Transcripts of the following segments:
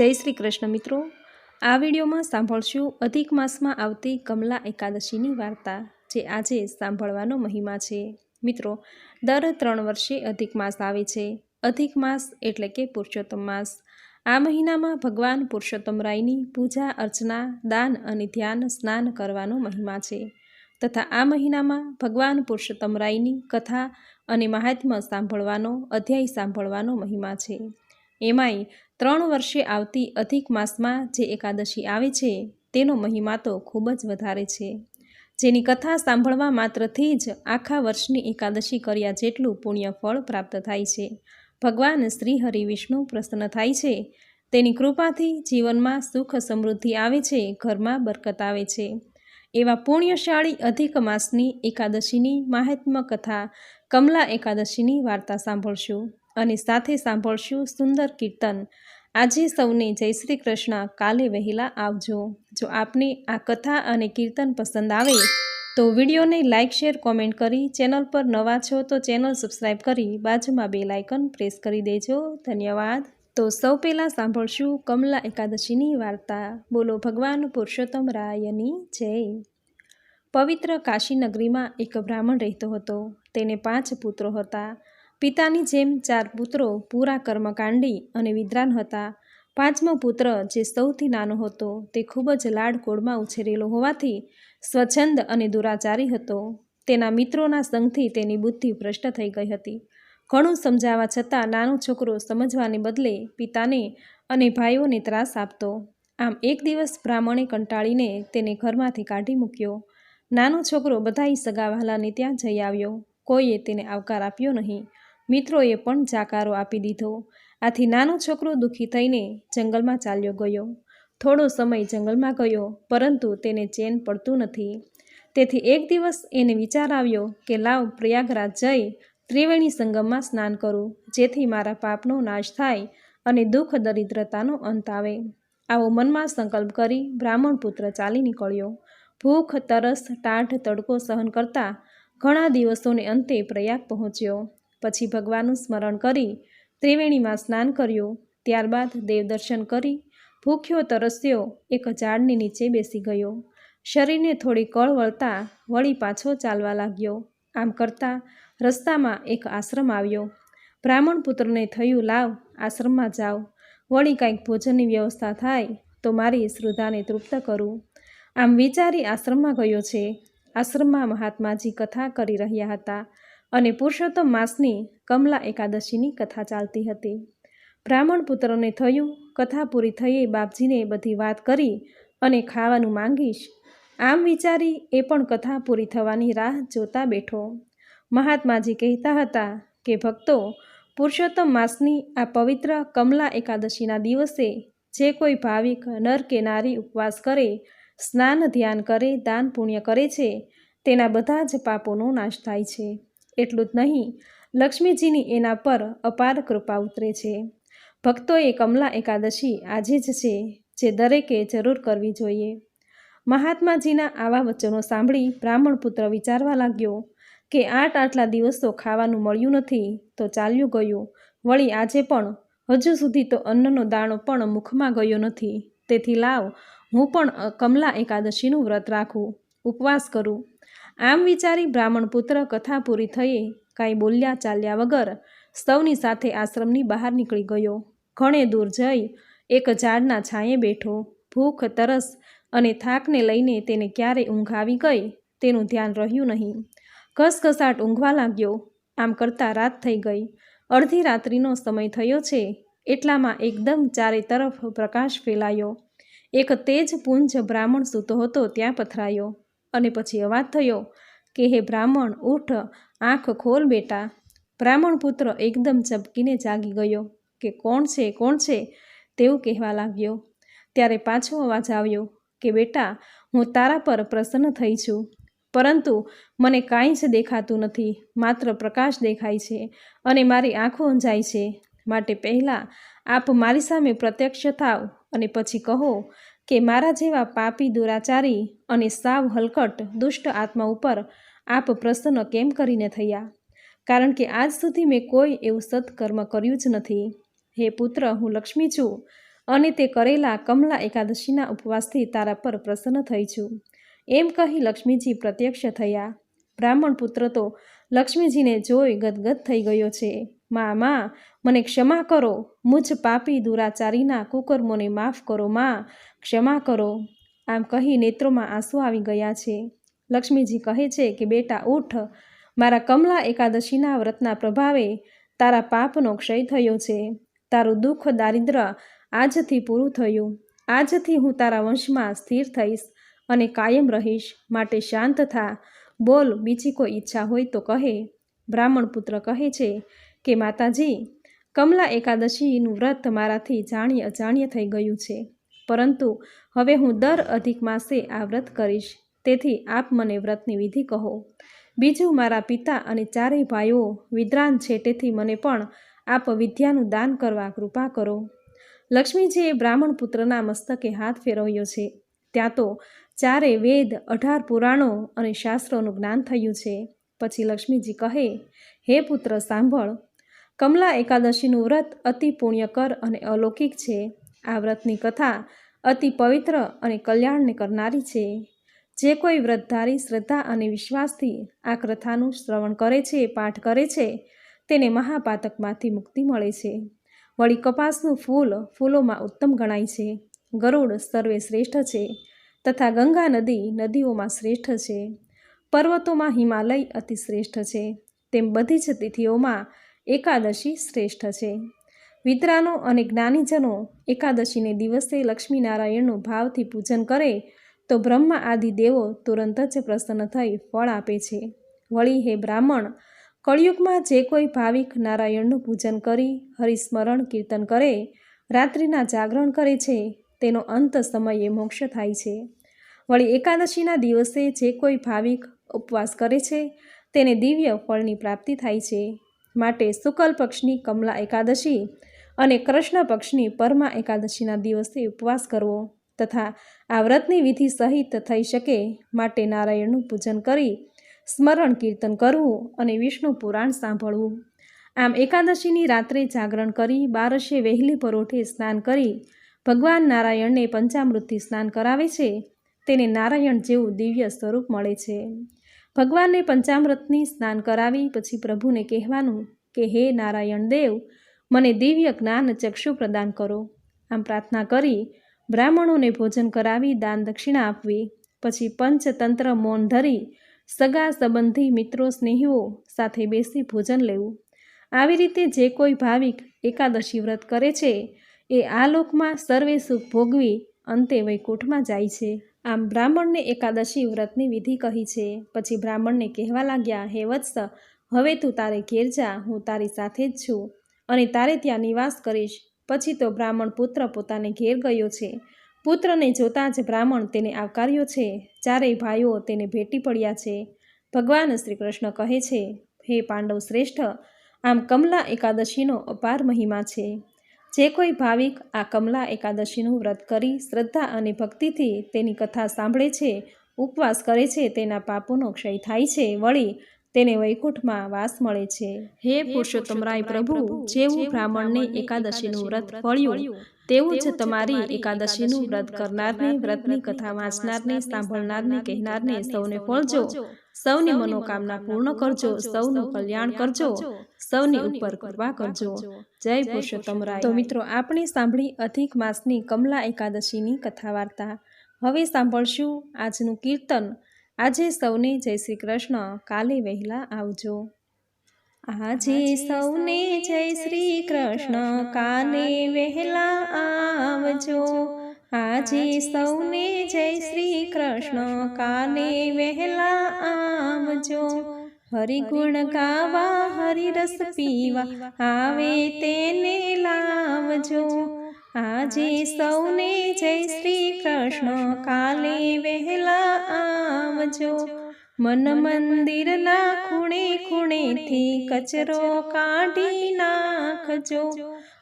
જય શ્રી કૃષ્ણ મિત્રો. આ વિડીયોમાં સાંભળશું અધિક માસમાં આવતી કમલા એકાદશીની વાર્તા, જે આજે સાંભળવાનો મહિમા છે. મિત્રો, દર ત્રણ વર્ષે અધિક માસ આવે છે. અધિક માસ એટલે કે પુરુષોત્તમ માસ. આ મહિનામાં ભગવાન પુરુષોત્તમ રાયની પૂજા, અર્ચના, દાન અને ધ્યાન સ્નાન કરવાનો મહિમા છે. તથા આ મહિનામાં ભગવાન પુરુષોત્તમ રાયની કથા અને મહાત્મ્ય સાંભળવાનો, અધ્યાય સાંભળવાનો મહિમા છે. એમાંય ત્રણ વર્ષે આવતી અધિક માસમાં જે એકાદશી આવે છે, તેનો મહિમા તો ખૂબ જ વધારે છે. જેની કથા સાંભળવા માત્રથી જ આખા વર્ષની એકાદશી કર્યા જેટલું પુણ્ય ફળ પ્રાપ્ત થાય છે. ભગવાન શ્રી હરિ વિષ્ણુ પ્રસન્ન થાય છે. તેની કૃપાથી જીવનમાં સુખ સમૃદ્ધિ આવે છે, ઘરમાં બરકત આવે છે. એવા પુણ્યશાળી અધિક માસની એકાદશીની મહાત્મ કથા કમલા એકાદશીની વાર્તા સાંભળશું. અને સાથે સાંભળશું સુંદર કીર્તન. આજે સૌને જય શ્રી કૃષ્ણ. કાલે વહેલા આવજો. જો આપને આ કથા અને કીર્તન પસંદ આવે, તો વિડીયોને લાઇક શેર, કોમેન્ટ કરી ચેનલ પર નવા છો તો ચેનલ સબસ્ક્રાઈબ કરી બાજુમાં બે લાઇકન પ્રેસ કરી દેજો. ધન્યવાદ. તો સૌ પહેલાં સાંભળશું કમલા એકાદશીની વાર્તા. બોલો ભગવાન પુરુષોત્તમ રાયની જય. પવિત્ર કાશી નગરીમાં એક બ્રાહ્મણ રહેતો હતો. તેને પાંચ પુત્રો હતા. પિતાની જેમ ચાર પુત્રો, પૂરા કર્મકાંડી અને વિદ્રાન હતા. પાંચમો પુત્ર, જે સૌથી નાનો હતો, તે ખૂબ જ લાડકોડમાં ઉછેરેલો હોવાથી સ્વચ્છંદ અને દુરાચારી હતો. તેના મિત્રોના સંગથી તેની બુદ્ધિ ભ્રષ્ટ થઈ ગઈ હતી. ઘણું સમજાવવા છતાં નાનો છોકરો સમજવાને બદલે પિતાને અને ભાઈઓને ત્રાસ આપતો. આમ એક દિવસ બ્રાહ્મણે કંટાળીને તેને ઘરમાંથી કાઢી મૂક્યો. નાનો છોકરો બધાય સગાવાલાને ત્યાં જઈ આવ્યો. કોઈએ તેને આવકાર આપ્યો નહીં. મિત્રોએ પણ જાકારો આપી દીધો. આથી નાનો છોકરો દુઃખી થઈને જંગલમાં ચાલ્યો ગયો. થોડો સમય જંગલમાં ગયો, પરંતુ તેને ચેન પડતું નથી. તેથી એક દિવસ એને વિચાર આવ્યો કે, લાવ પ્રયાગરાજ જઈ ત્રિવેણી સંગમમાં સ્નાન કરું, જેથી મારા પાપનો નાશ થાય અને દુઃખ દરિદ્રતાનો અંત આવે. આવો મનમાં સંકલ્પ કરી બ્રાહ્મણ પુત્ર ચાલી નીકળ્યો. ભૂખ, તરસ, ટાઢ તડકો સહન કરતા ઘણા દિવસોને અંતે પ્રયાગ પહોંચ્યો. પછી ભગવાનનું સ્મરણ કરી ત્રિવેણીમાં સ્નાન કર્યું. ત્યારબાદ દેવદર્શન કરી. ભૂખ્યો તરસ્યો, એક ઝાડની નીચે બેસી ગયો. શરીરને થોડી કળ વળતા વળી પાછો ચાલવા લાગ્યો. આમ કરતાં રસ્તામાં એક આશ્રમ આવ્યો. બ્રાહ્મણ પુત્રને થયું લાવ, આશ્રમમાં જાઓ. વળી કાંઈક ભોજનની વ્યવસ્થા થાય તો મારી શ્રદ્ધાને તૃપ્ત કરું. આમ વિચારી આશ્રમમાં ગયો છે. આશ્રમમાં મહાત્માજી કથા કરી રહ્યા હતા. અને પુરુષોત્તમ માસની કમલા એકાદશીની કથા ચાલતી હતી. બ્રાહ્મણ પુત્રને થયું, કથા પૂરી થઈએ બાપજીને બધી વાત કરી અને ખાવાનું માંગીશ. આમ વિચારી એ પણ કથા પૂરી થવાની રાહ જોતા બેઠો. મહાત્માજી કહેતા હતા કે, ભક્તો, પુરુષોત્તમ માસની આ પવિત્ર કમલા એકાદશીના દિવસે જે કોઈ ભાવિક નર કે નારી ઉપવાસ કરે, સ્નાન ધ્યાન કરે, દાન પુણ્ય કરે છે, તેના બધા જ પાપોનો નાશ થાય છે. એટલું જ નહીં, લક્ષ્મીજીની એના પર અપાર કૃપા ઉતરે છે. ભક્તોએ કમલા એકાદશી આજે જ છે, જે દરેકે જરૂર કરવી જોઈએ. મહાત્માજીના આવા વચનો સાંભળી બ્રાહ્મણ પુત્ર વિચારવા લાગ્યો કે આઠ આટલા દિવસો ખાવાનું મળ્યું નથી, તો ચાલ્યું ગયું. વળી આજે પણ હજુ સુધી તો અન્નનો દાણો પણ મુખમાં ગયો નથી. તેથી લાવ, હું પણ કમલા એકાદશીનું વ્રત રાખું, ઉપવાસ કરું. આમ વિચારી બ્રાહ્મણ પુત્ર કથા પૂરી થઈએ કાંઈ બોલ્યા ચાલ્યા વગર સૌની સાથે આશ્રમની બહાર નીકળી ગયો. ઘણે દૂર જઈ એક ઝાડના છાંયે બેઠો. ભૂખ, તરસ અને થાકને લઈને તેને ક્યારે ઊંઘ આવી ગઈ તેનું ધ્યાન રહ્યું નહીં. ઘસઘસાટ ઊંઘવા લાગ્યો. આમ કરતાં રાત થઈ ગઈ. અડધી રાત્રિનો સમય થયો છે. એટલામાં એકદમ ચારે તરફ પ્રકાશ ફેલાયો. એક તેજ પુંજ બ્રાહ્મણ સૂતો હતો ત્યાં પથરાયો. અને પછી અવાજ થયો કે, હે બ્રાહ્મણ, ઉઠ, આંખ ખોલ બેટા. બ્રાહ્મણ પુત્ર એકદમ ચબકીને જાગી ગયો કે, કોણ છે કોણ છે? તેવું કહેવા લાગ્યો. ત્યારે પાછો અવાજ આવ્યો કે, બેટા, હું તારા પર પ્રસન્ન થઈ છું. પરંતુ મને કાંઈ જ દેખાતું નથી, માત્ર પ્રકાશ દેખાય છે અને મારી આંખો અંજાય છે. માટે પહેલાં આપ મારી સામે પ્રત્યક્ષ થાવ અને પછી કહો કે મારા જેવા પાપી દુરાચારી અને સાવ હલકટ દુષ્ટ આત્મા ઉપર આપ પ્રસન્ન કેમ કરીને થયા? કારણ કે આજ સુધી મેં કોઈ એવું સત્કર્મ કર્યું જ નથી. હે પુત્ર, હું લક્ષ્મી છું અને તે કરેલા કમલા એકાદશીના ઉપવાસથી તારા પર પ્રસન્ન થઈ છું. એમ કહી લક્ષ્મીજી પ્રત્યક્ષ થયા. બ્રાહ્મણ પુત્ર તો લક્ષ્મીજીને જોઈ ગદગદ થઈ ગયો છે. મા મને ક્ષમા કરો. મુજ પાપી દુરાચારીના કુકર્મોને માફ કરો, મા. ક્ષમા કરો. આમ કહી નેત્રોમાં આંસુ આવી ગયા છે. લક્ષ્મીજી કહે છે કે, બેટા, ઉઠ. મારા કમલા એકાદશીના વ્રતના પ્રભાવે તારા પાપનો ક્ષય થયો છે. તારું દુઃખ દારિદ્ર આજથી પૂરું થયું. આજથી હું તારા વંશમાં સ્થિર થઈશ અને કાયમ રહીશ. માટે શાંત થા. બોલ, બીજી કોઈ ઈચ્છા હોય તો કહે. બ્રાહ્મણ પુત્ર કહે છે કે માતાજી, કમલા એકાદશીનું વ્રત મારાથી જાણીએ અજાણ્ય થઈ ગયું છે. પરંતુ હવે હું દર અધિક માસે આ વ્રત કરીશ, તેથી આપ મને વ્રતની વિધિ કહો. બીજું મારા પિતા અને ચારેય ભાઈઓ વિદ્રાન છે તેથી મને પણ આપ વિદ્યાનું દાન કરવા કૃપા કરો. લક્ષ્મીજીએ બ્રાહ્મણ પુત્રના મસ્તકે હાથ ફેરવ્યો છે. ત્યાં તો ચારે વેદ, અઢાર પુરાણો અને શાસ્ત્રોનું જ્ઞાન થયું છે. પછી લક્ષ્મીજી કહે, હે પુત્ર, સાંભળ કમલા એકાદશીનું વ્રત અતિ પુણ્યકર અને અલૌકિક છે. આ વ્રતની કથા અતિ પવિત્ર અને કલ્યાણને કરનારી છે. જે કોઈ વ્રતધારી શ્રદ્ધા અને વિશ્વાસથી આ કથાનું શ્રવણ કરે છે, પાઠ કરે છે, તેને મહાપાતકમાંથી મુક્તિ મળે છે. વળી કપાસનું ફૂલ ફૂલોમાં ઉત્તમ ગણાય છે. ગરુડ સર્વે શ્રેષ્ઠ છે તથા ગંગા નદી નદીઓમાં શ્રેષ્ઠ છે. પર્વતોમાં હિમાલય અતિ શ્રેષ્ઠ છે. તેમ બધી જ તિથિઓમાં એકાદશી શ્રેષ્ઠ છે. વિતરાનો અને જ્ઞાનીજનો એકાદશીને દિવસે લક્ષ્મીનારાયણનું ભાવથી પૂજન કરે તો બ્રહ્મા આદિ દેવો તુરંત જ પ્રસન્ન થઈ ફળ આપે છે. વળી હે બ્રાહ્મણ, કળિયુગમાં જે કોઈ ભાવિક નારાયણનું પૂજન કરી હરિસ્મરણ કીર્તન કરે, રાત્રિના જાગરણ કરે છે, તેનો અંત સમયે મોક્ષ થાય છે. વળી એકાદશીના દિવસે જે કોઈ ભાવિક ઉપવાસ કરે છે, તેને દિવ્ય ફળની પ્રાપ્તિ થાય છે. માટે શુકલ પક્ષની કમલા એકાદશી અને કૃષ્ણ પક્ષની પરમા એકાદશીના દિવસે ઉપવાસ કરવો તથા આ વ્રતની વિધિ સહિત થઈ શકે માટે નારાયણનું પૂજન કરી સ્મરણ કીર્તન કરવું અને વિષ્ણુ પુરાણ સાંભળવું. આમ એકાદશીની રાત્રે જાગરણ કરી બારસે વહેલી પરોઠે સ્નાન કરી ભગવાન નારાયણને પંચામૃતથી સ્નાન કરાવે છે. તેને નારાયણ જેવું દિવ્ય સ્વરૂપ મળે છે. ભગવાનને પંચામૃતની સ્નાન કરાવી, પછી પ્રભુને કહેવાનું કે, હે નારાયણ દેવ, મને દિવ્ય જ્ઞાન ચક્ષુ પ્રદાન કરો. આમ પ્રાર્થના કરી, બ્રાહ્મણોને ભોજન કરાવી, દાન દક્ષિણા આપવી, પછી પંચતંત્ર મૌન ધરી, સગા સંબંધી મિત્રો, સ્નેહીઓ સાથે બેસી ભોજન લેવું. આવી રીતે જે કોઈ ભાવિક એકાદશી વ્રત કરે છે, એ આ લોકમાં સર્વે સુખ ભોગવી અંતે વૈકુંઠમાં જાય છે. આમ બ્રાહ્મણને એકાદશી વ્રતની વિધિ કહી છે. પછી બ્રાહ્મણને કહેવા લાગ્યા, હે વત્સ, હવે તું તારે ઘેર જા, હું તારી સાથે જ છું. અને તારે ત્યાં નિવાસ કરીશ. પછી તો બ્રાહ્મણ પુત્ર પોતાને ઘેર ગયો છે. પુત્રને જોતાં જ બ્રાહ્મણ તેને આવકાર્યો છે. ચારેય ભાઈઓ તેને ભેટી પડ્યા છે. ભગવાન શ્રી કૃષ્ણ કહે છે, હે પાંડવ શ્રેષ્ઠ, આમ કમલા એકાદશીનો અપાર મહિમા છે. જે કોઈ ભાવિક આ કમલા એકાદશીનું વ્રત કરી શ્રદ્ધા અને ભક્તિથી તેની કથા સાંભળે છે ઉપવાસ કરે છે તેના પાપોનો ક્ષય થાય છે વળી તેને વૈકુંઠમાં વાસ મળે છે. હે પુરુષોત્તમરાય પ્રભુ જેવું બ્રાહ્મણને એકાદશીનું વ્રત ફળ્યું તેવું જ તમારી એકાદશીનું વ્રત કરનારને વ્રતની કથા વાંચનારને સાંભળનારને કહેનારને સૌને ફળજો. સૌની મનોકામના પૂર્ણ કરજો સૌનું કલ્યાણ કરજો સૌની ઉપર કૃપા કરજો. જય પુરુષોત્તમ રાય. તો મિત્રો આપણે સાંભળી અધિક માસની કમલા એકાદશીની કથા વાર્તા હવે સાંભળશું આજનું કીર્તન. આજે સૌને જય શ્રી કૃષ્ણ. કાલે વહેલા આવજો. આજે સૌને જય શ્રી કૃષ્ણ. કાલે વહેલા આવજો. આજે સૌને જય શ્રી કૃષ્ણ. કાલે વહેલા આવજો હરિગુણ ગાવા હરિરસ પીવા. આવે તેને લાવજો. આજે સૌને જય શ્રી કૃષ્ણ. કાલે વહેલા આવજો મન મંદિરના ખૂણે ખૂણેથી કચરો કાઢી નાખજો.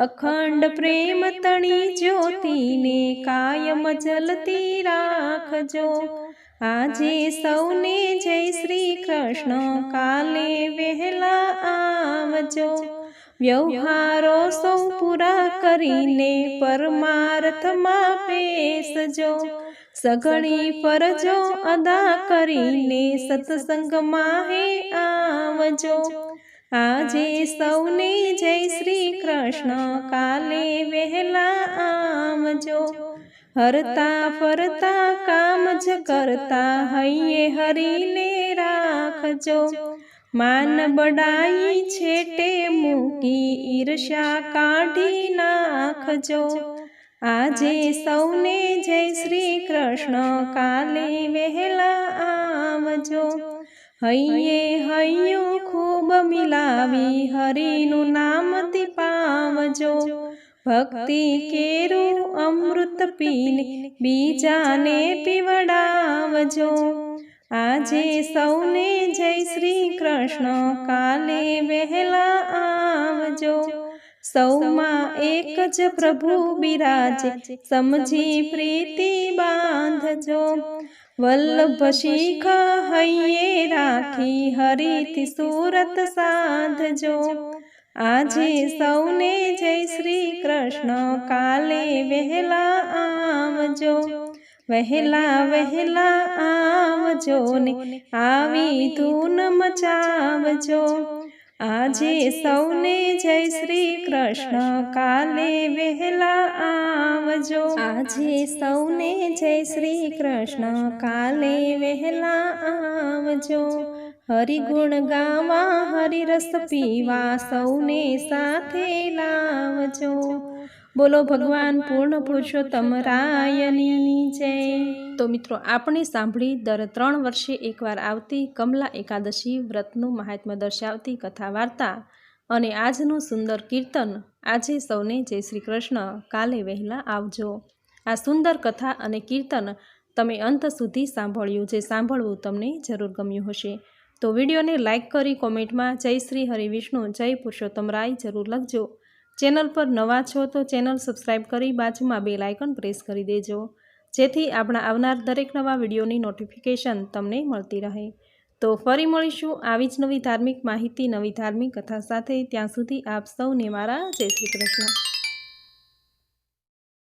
અખંડ પ્રેમ તણી જ્યોતિને કાયમ જલતી રાખજો. આજે સૌને જય શ્રી કૃષ્ણ. કાલે વહેલા આવજો. વ્યવહારો સૌ પૂરા કરીને પરમાર્થમાં પેસજો સઘળી ફરજો અદા કરીને સત્સંગમાં હે આવજો. આજે સૌને જય શ્રી કૃષ્ણ. કાલે વહેલા આમજો. હરતા ફરતા કામ જ કરતા હૈયે હરીને રાખજો. માન બડાઈ છેટે મૂકી ઈર્ષા કાઢી નાખજો. આજે સૌને જય શ્રી કૃષ્ણ. કાલે વહેલા આવજો હૈયે હૈયું મિલાવી હરિનું નામથી પાવજો ભક્તિ કેરું અમૃત પીને બીજાને પીવડાવજો આજે સૌને જય શ્રી કૃષ્ણ કાલે વહેલા આવજો સૌમાં એક જ પ્રભુ બિરાજે સમજી પ્રીતિ બાંધજો વલ્લભ શીખ હૈયે રાખી હરિથી સુરત સાધજો. આજે સૌને જય શ્રી કૃષ્ણ, કાલે વહેલા આવજો. વહેલા વહેલા આવજો ને આવી ધૂન મચાવજો. આજે સૌને જય શ્રી કૃષ્ણ. કાલે વહેલા આવજો. આજે સૌને જય શ્રી કૃષ્ણ. કાલે વહેલા આવજો. હરિગુણ ગાવા હરિરસ પીવા સૌને સાથે લાવજો. બોલો ભગવાન પૂર્ણ પુરુષોત્તમ રાયની જય. તો મિત્રો આપણે સાંભળી દર ત્રણ વર્ષે એકવાર આવતી કમલા એકાદશી વ્રતનું મહાત્મ્ય દર્શાવતી કથા વાર્તા અને આજનું સુંદર કીર્તન. આજે સૌને જય શ્રી કૃષ્ણ. કાલે વહેલા આવજો. આ સુંદર કથા અને કીર્તન તમે અંત સુધી સાંભળ્યું જે સાંભળવું તમને જરૂર ગમ્યું હશે. તો વિડીયોને લાઇક કરી કોમેન્ટમાં જય શ્રી હરિવિષ્ણુ જય પુરુષોત્તમ રાય જરૂર લખજો. ચેનલ પર નવા છો તો ચેનલ સબસ્ક્રાઈબ કરી બાજુમાં બે લાઇકન પ્રેસ કરી દેજો. જેથી આપણા આવનાર દરેક નવા વિડીયોની નોટિફિકેશન તમને મળતી રહે. તો ફરી મળીશું આવી જ નવી ધાર્મિક માહિતી, નવી ધાર્મિક કથા સાથે. ત્યાં સુધી આપ સૌને મારા જય શ્રી કૃષ્ણ.